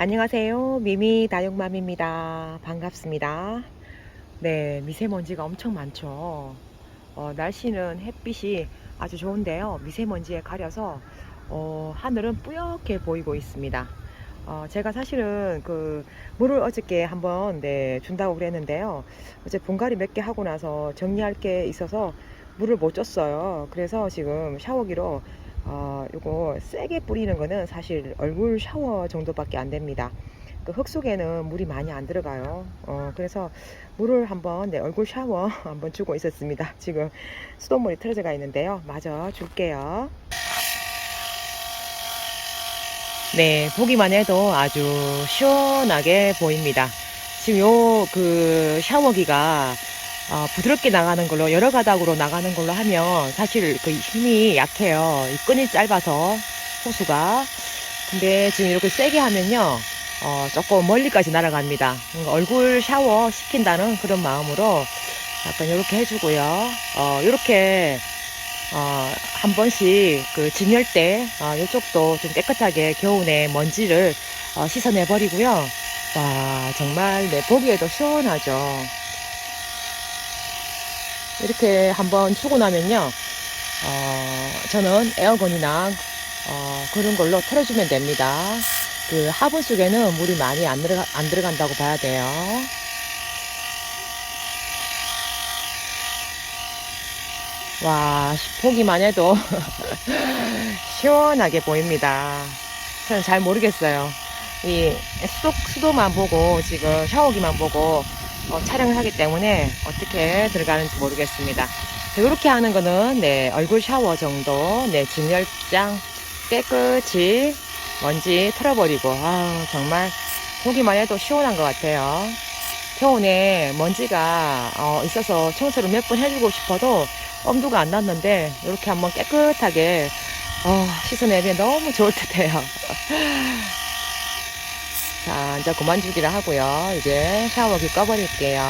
안녕하세요. 미미 다육맘입니다. 반갑습니다. 네, 미세먼지가 엄청 많죠. 어, 날씨는 햇빛이 아주 좋은데요. 미세먼지에 가려서 어, 하늘은 뿌옇게 보이고 있습니다. 어, 제가 사실은 그 물을 어저께 한번 네, 준다고 그랬는데요. 어제 분갈이 몇 개 하고 나서 정리할 게 있어서 물을 못 줬어요. 그래서 지금 샤워기로 어, 요거 세게 뿌리는 거는 사실 얼굴 샤워 정도밖에 안 됩니다. 그 흙 속에는 물이 많이 안 들어가요. 어, 그래서 물을 한번 내 얼굴 샤워 한번 주고 있었습니다. 지금 수돗물이 틀어져가 있는데요. 마저 줄게요. 네, 보기만 해도 아주 시원하게 보입니다. 지금 요 그 샤워기가 어, 부드럽게 나가는 걸로 여러 가닥으로 나가는 걸로 하면 사실 그 힘이 약해요. 이 끈이 짧아서 호수가. 근데 지금 이렇게 세게 하면요. 어, 조금 멀리까지 날아갑니다. 얼굴 샤워 시킨다는 그런 마음으로 약간 이렇게 해주고요. 어, 이렇게 어, 한 번씩 그 진열 때 어, 이쪽도 좀 깨끗하게 겨우내 먼지를 어, 씻어내 버리고요. 와 정말 내 보기에도 시원하죠. 이렇게 한번 주고 나면요. 어, 저는 에어건이나 어, 그런 걸로 틀어주면 됩니다. 그 화분 속에는 물이 많이 안, 들어가, 안 들어간다고 봐야 돼요. 와, 보기만 해도 시원하게 보입니다. 저는 잘 모르겠어요. 이 수도, 수도만 보고 지금 샤워기만 보고 어, 촬영을 하기 때문에 어떻게 들어가는지 모르겠습니다. 이렇게 하는 거는 네, 얼굴 샤워 정도, 네, 진열장 깨끗이 먼지 털어버리고, 아 정말 보기만 해도 시원한 것 같아요. 겨우내 먼지가 어, 있어서 청소를 몇 번 해주고 싶어도 엄두가 안 났는데 이렇게 한번 깨끗하게 어, 씻어내면 너무 좋을 듯해요. 자, 이제 그만 주기를 하고요. 이제 샤워기 꺼버릴게요.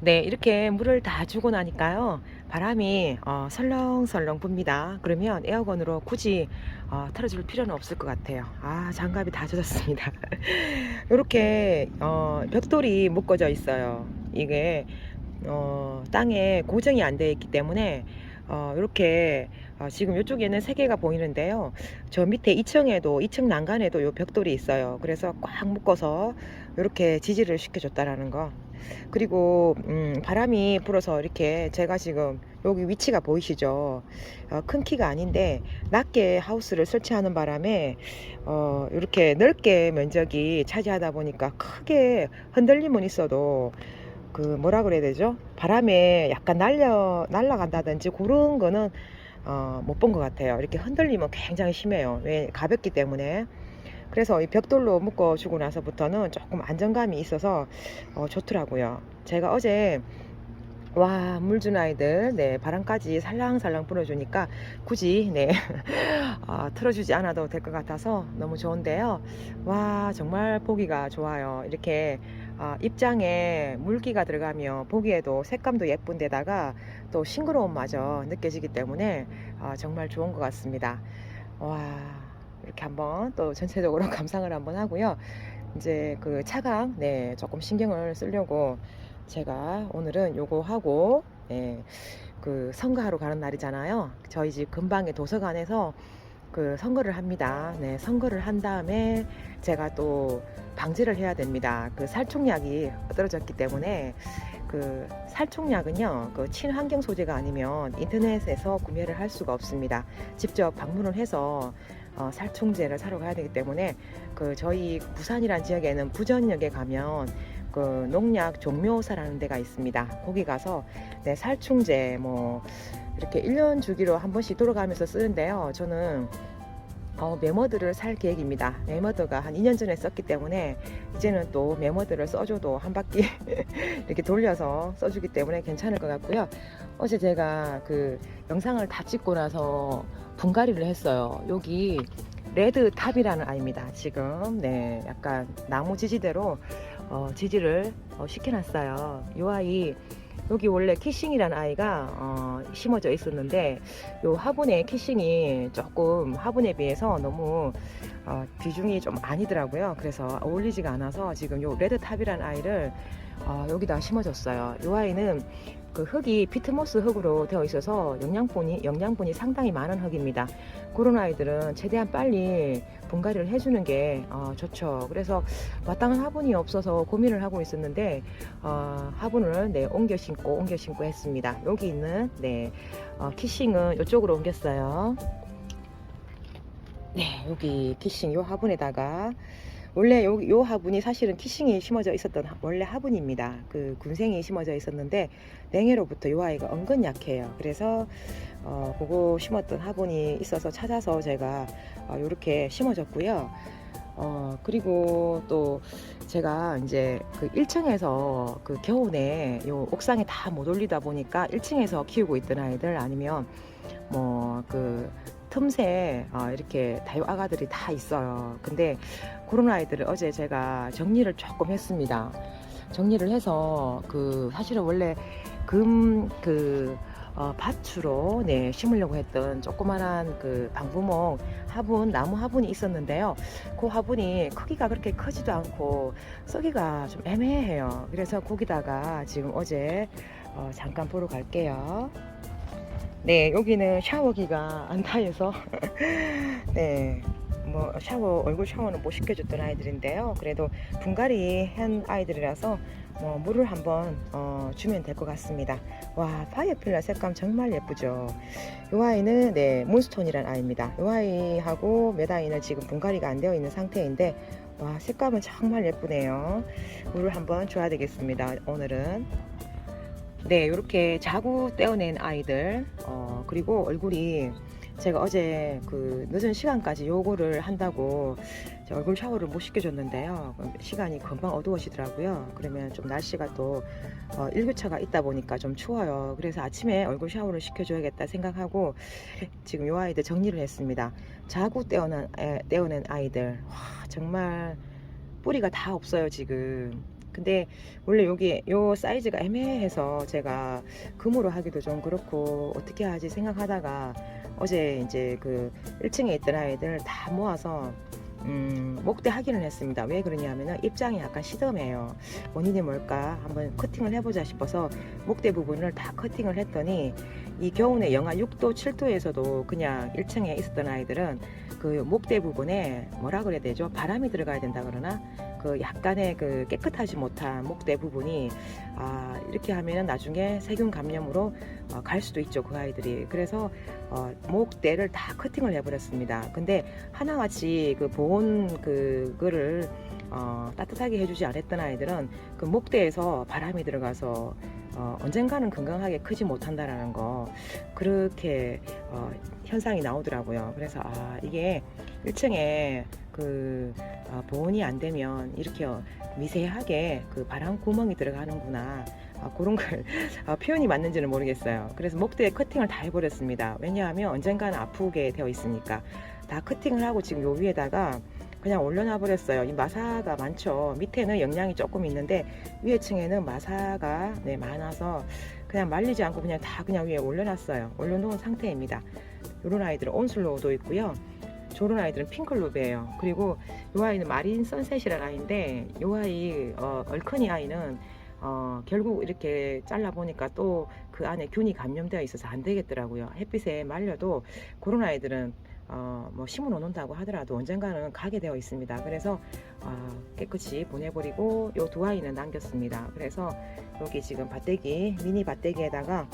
네, 이렇게 물을 다 주고 나니까요. 바람이 어, 설렁설렁 붑니다. 그러면 에어건으로 굳이 어, 틀어줄 필요는 없을 것 같아요. 아, 장갑이 다 젖었습니다. 이렇게 어, 벽돌이 묶어져 있어요. 이게 어, 땅에 고정이 안 되어 있기 때문에 어, 이렇게 어, 지금 이쪽에는 세 개가 보이는데요. 저 밑에 2층에도 2층 난간에도 요 벽돌이 있어요. 그래서 꽉 묶어서 이렇게 지지를 시켜줬다라는 거. 그리고 음, 바람이 불어서 이렇게 제가 지금 여기 위치가 보이시죠? 어, 큰 키가 아닌데 낮게 하우스를 설치하는 바람에 어, 이렇게 넓게 면적이 차지하다 보니까 크게 흔들림은 있어도 그 뭐라 그래야 되죠? 바람에 약간 날려 날아간다든지 그런 거는 어, 못 본 것 같아요. 이렇게 흔들리면 굉장히 심해요. 왜 가볍기 때문에. 그래서 이 벽돌로 묶어 주고 나서부터는 조금 안정감이 있어서 어, 좋더라고요. 제가 어제 와, 물준 아이들, 네, 바람까지 살랑살랑 불어주니까 굳이, 네, 어, 틀어주지 않아도 될 것 같아서 너무 좋은데요. 와, 정말 보기가 좋아요. 이렇게 어, 입장에 물기가 들어가며 보기에도 색감도 예쁜데다가 또 싱그러움마저 느껴지기 때문에 어, 정말 좋은 것 같습니다. 와, 이렇게 한번 또 전체적으로 감상을 한번 하고요. 이제 그 차강, 네, 조금 신경을 쓰려고 제가 오늘은 요거 하고 예, 그 선거하러 가는 날이잖아요. 저희 집 근방의 도서관에서 그 선거를 합니다. 네, 선거를 한 다음에 제가 또 방제를 해야 됩니다. 그 살충약이 떨어졌기 때문에 그 살충약은요, 그 친환경 소재가 아니면 인터넷에서 구매를 할 수가 없습니다. 직접 방문을 해서 어, 살충제를 사러 가야 되기 때문에 그 저희 부산이란 지역에는 부전역에 가면 그 농약 종묘사라는 데가 있습니다. 거기 가서 네, 살충제 뭐 이렇게 1년 주기로 한 번씩 돌아가면서 쓰는데요. 저는 어, 메머드를 살 계획입니다. 메머드가 한 2년 전에 썼기 때문에 이제는 또 메머드를 써줘도 한 바퀴 이렇게 돌려서 써주기 때문에 괜찮을 것 같고요. 어제 제가 그 영상을 다 찍고 나서 분갈이를 했어요. 여기 레드 탑이라는 아이입니다. 지금 네 약간 나무 지지대로 어, 지지를 어, 시켜놨어요. 이 아이 여기 원래 키싱이라는 아이가 어, 심어져 있었는데 요 화분에 키싱이 조금 화분에 비해서 너무 어, 비중이 좀 아니더라고요. 그래서 어울리지가 않아서 지금 요 레드탑이라는 아이를 어, 여기다 심어줬어요. 요 아이는 그 흙이 피트모스 흙으로 되어 있어서 영양분이 영양분이 상당히 많은 흙입니다. 그런 아이들은 최대한 빨리 분갈이를 해주는 게 어, 좋죠. 그래서 마땅한 화분이 없어서 고민을 하고 있었는데 어, 화분을 네 옮겨 심고 옮겨 심고 했습니다. 여기 있는 네 어, 키싱은 이쪽으로 옮겼어요. 네 여기 키싱 요 화분에다가 원래 요, 요 화분이 사실은 키싱이 심어져 있었던 하- 원래 화분입니다. 그 군생이 심어져 있었는데 냉해로부터 요 아이가 은근 약해요. 그래서 어, 그거 심었던 화분이 있어서 찾아서 제가 어, 요렇게 심어줬고요. 어, 그리고 또 제가 이제 그 1층에서 그 겨우내 요 옥상에 다 못 올리다 보니까 1층에서 키우고 있던 아이들 아니면 뭐 그 틈새 어, 이렇게 다육 아가들이 다 있어요. 근데 그런 아이들을 어제 제가 정리를 조금 했습니다. 정리를 해서 그 사실은 원래 금그 어, 밭으로 네 심으려고 했던 조그만한 그 방부목 화분 나무 화분이 있었는데요. 그 화분이 크기가 그렇게 크지도 않고 썩기가 좀 애매해요. 그래서 거기다가 지금 어제 어, 잠깐 보러 갈게요. 네, 여기는 샤워기가 안 타여서 네. 뭐 샤워 얼굴 샤워는 못 시켜줬던 아이들인데요. 그래도 분갈이 한 아이들이라서 뭐 물을 한번 어, 주면 될 것 같습니다. 와 파이어필라 색감 정말 예쁘죠. 이 아이는 네 몬스톤이란 아이입니다. 이 아이하고 몇 아이는 지금 분갈이가 안 되어 있는 상태인데 와 색감은 정말 예쁘네요. 물을 한번 줘야 되겠습니다. 오늘은 네 이렇게 자구 떼어낸 아이들 어, 그리고 얼굴이 제가 어제 그 늦은 시간까지 요거를 한다고 얼굴 샤워를 못 시켜줬는데요. 시간이 금방 어두워지더라고요. 그러면 좀 날씨가 또 어, 일교차가 있다 보니까 좀 추워요. 그래서 아침에 얼굴 샤워를 시켜줘야겠다 생각하고 지금 요 아이들 정리를 했습니다. 자구 떼어낸, 에, 떼어낸 아이들. 와, 정말 뿌리가 다 없어요, 지금. 근데 원래 여기 요 사이즈가 애매해서 제가 금으로 하기도 좀 그렇고 어떻게 하지 생각하다가 어제 이제 그 1층에 있던 아이들 다 모아서 음, 목대 확인을 했습니다. 왜 그러냐면은 입장이 약간 시덤해요. 원인이 뭘까 한번 커팅을 해보자 싶어서 목대 부분을 다 커팅을 했더니 이 겨우내 영하 6도, 7도에서도 그냥 1층에 있었던 아이들은 그 목대 부분에 뭐라 그래야 되죠? 바람이 들어가야 된다 그러나 그 약간의 그 깨끗하지 못한 목대 부분이 아 이렇게 하면은 나중에 세균 감염으로 어, 갈 수도 있죠 그 아이들이 그래서 어, 목대를 다 커팅을 해버렸습니다. 근데 하나같이 그 보온 그거를 어, 따뜻하게 해주지 않았던 아이들은 그 목대에서 바람이 들어가서 어, 언젠가는 건강하게 크지 못한다라는 거 그렇게 어, 현상이 나오더라고요. 그래서 아 이게 1층에 그 어, 보온이 안 되면 이렇게 미세하게 그 바람 구멍이 들어가는구나. 아, 그런 걸 아, 표현이 맞는지는 모르겠어요. 그래서 목대에 커팅을 다 해버렸습니다. 왜냐하면 언젠가는 아프게 되어 있으니까 다 커팅을 하고 지금 요 위에다가 그냥 올려놔 버렸어요. 이 마사가 많죠. 밑에는 영양이 조금 있는데 위에 층에는 마사가 네, 많아서 그냥 말리지 않고 그냥 다 그냥 위에 올려놨어요. 올려놓은 상태입니다. 이런 아이들은 온슬로우도 있고요. 저런 아이들은 핑클롭이에요. 그리고 이 아이는 마린 선셋이라는 아이인데 이 아이 어, 얼큰이 아이는 어, 결국 이렇게 잘라 보니까 또 그 안에 균이 감염되어 있어서 안 되겠더라고요. 햇빛에 말려도 그런 아이들은 어, 뭐 심어 놓는다고 하더라도 언젠가는 가게 되어 있습니다. 그래서 어, 깨끗이 보내버리고 요 두 아이는 남겼습니다. 그래서 여기 지금 밭대기 미니 밭대기에다가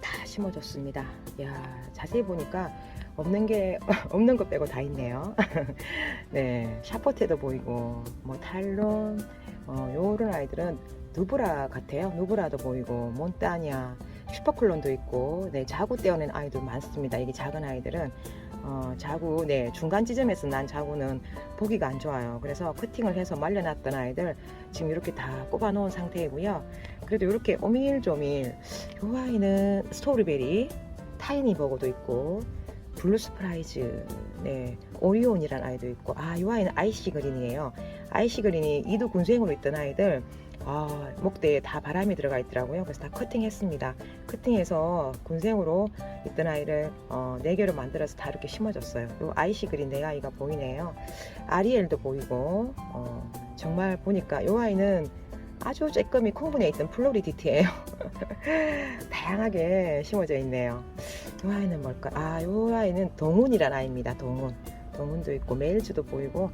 다 심어줬습니다. 야 자세히 보니까 없는 게 없는 것 빼고 다 있네요. 네 샤퍼테도 보이고 뭐 탈론 어, 요런 아이들은 누브라 같아요. 누브라도 보이고 몬타냐 슈퍼클론도 있고 네 자구 떼어낸 아이도 많습니다. 이게 작은 아이들은 어, 자구 네 중간 지점에서 난 자구는 보기가 안 좋아요. 그래서 커팅을 해서 말려놨던 아이들 지금 이렇게 다 꼽아 놓은 상태이고요. 그래도 이렇게 오밀조밀 요 아이는 스토리베리 타이니 버거도 있고 블루 스 프라이즈 네 오리온이란 아이도 있고 아 이 아이는 아이시 그린이에요. 아이시 그린이 이두 군수행으로 있던 아이들 아, 목대에 다 바람이 들어가 있더라고요. 그래서 다 커팅했습니다. 커팅해서 군생으로 있던 아이를 어, 4개로 만들어서 다 이렇게 심어줬어요. 요 아이시 그린 네 아이가 보이네요. 아리엘도 보이고 어, 정말 보니까 요 아이는 아주 쬐끔이 콩분에 있던 플로리디티예요. 다양하게 심어져 있네요. 요 아이는 뭘까? 아, 요 아이는 동훈이란 아이입니다. 동훈. 동훈도 있고 메일즈도 보이고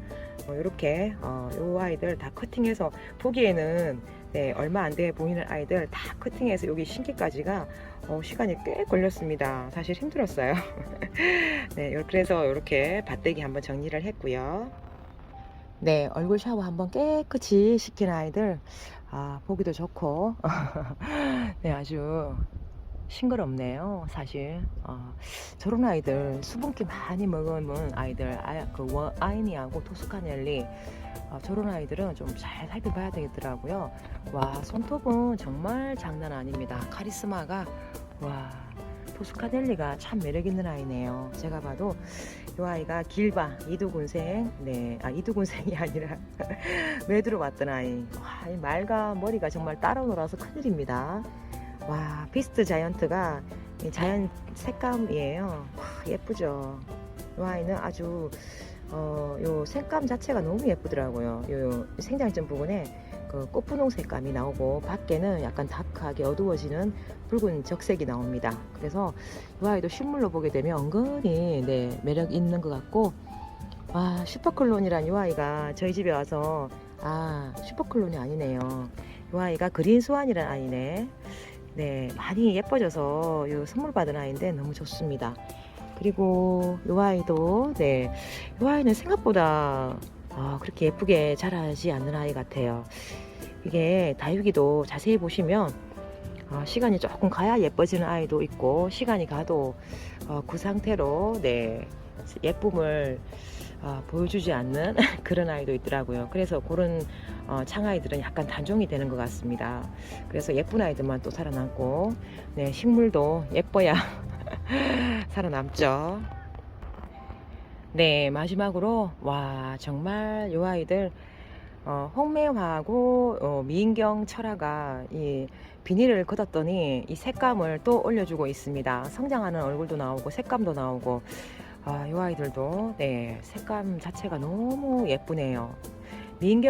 어, 이렇게 어, 요 아이들 다 커팅해서 보기에는 네, 얼마 안 돼 보이는 아이들 다 커팅해서 여기 신기까지가 어, 시간이 꽤 걸렸습니다. 사실 힘들었어요. 네, 요- 그래서 이렇게 밭대기 한번 정리를 했고요. 네, 얼굴 샤워 한번 깨끗이 시킨 아이들 아, 보기도 좋고 네, 아주 싱그럽네요, 사실. 어, 저런 아이들 수분기 많이 먹으면 아이들 아, 그 워- 아이니하고 토스카넬리 어, 저런 아이들은 좀 잘 살펴봐야 되겠더라고요. 와 손톱은 정말 장난 아닙니다. 카리스마가 와 토스카넬리가 참 매력 있는 아이네요. 제가 봐도 이 아이가 길바 이두군생 네아 이두군생이 아니라 매두로 왔던 아이 와, 이 말과 머리가 정말 따로 놀아서 큰일입니다. 와 비스트 자이언트가 이 자연 색감이에요. 와, 예쁘죠. 이 아이는 아주 어, 요 색감 자체가 너무 예쁘더라고요. 요 생장점 부분에 그 꽃분홍 색감이 나오고 밖에는 약간 다크하게 어두워지는 붉은 적색이 나옵니다. 그래서 이 아이도 실물로 보게 되면 은근히 네, 매력 있는 것 같고 와 슈퍼클론이란 이 아이가 저희 집에 와서 아 슈퍼클론이 아니네요. 이 아이가 그린 스완이란 아이네. 네 많이 예뻐져서 요 선물 받은 아이인데 너무 좋습니다. 그리고 요 아이도 네, 요 아이는 생각보다 아, 그렇게 예쁘게 자라지 않는 아이 같아요. 이게 다육이도 자세히 보시면 아, 시간이 조금 가야 예뻐지는 아이도 있고 시간이 가도 어, 그 상태로 네, 예쁨을 어, 보여주지 않는 그런 아이도 있더라고요. 그래서 그런 어, 창아이들은 약간 단종이 되는 것 같습니다. 그래서 예쁜 아이들만 또 살아남고 네, 식물도 예뻐야 살아남죠. 네, 마지막으로 와 정말 요 아이들 어, 홍매화하고 어, 미인경 철화가 이 비닐을 걷었더니 이 색감을 또 올려주고 있습니다. 성장하는 얼굴도 나오고 색감도 나오고 아, 요 아이들도 네 색감 자체가 너무 예쁘네요.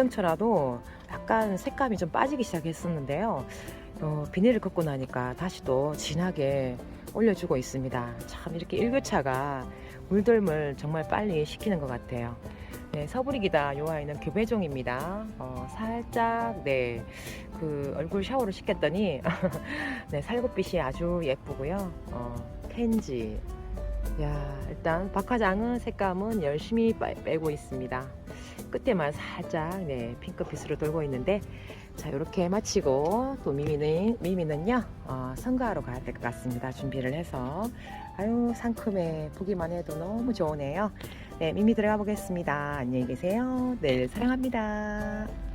철화도 약간 색감이 좀 빠지기 시작했었는데요. 어, 비닐을 걷고 나니까 다시 또 진하게 올려주고 있습니다. 참 이렇게 일교차가 물들물 정말 빨리 식히는 것 같아요. 네, 서브리기다 요 아이는 교배종입니다. 어, 살짝 네 그 얼굴 샤워를 시켰더니 네 살구빛이 아주 예쁘고요. 어, 펜지. 야 일단 박화장은 색감은 열심히 빼- 빼고 있습니다. 끝에만 살짝 네 핑크빛으로 돌고 있는데 자 이렇게 마치고 또 미미는 미미는요 어, 선거하러 가야 될 것 같습니다. 준비를 해서 아유 상큼해 보기만 해도 너무 좋으네요. 네 미미 들어가 보겠습니다. 안녕히 계세요. 네 사랑합니다.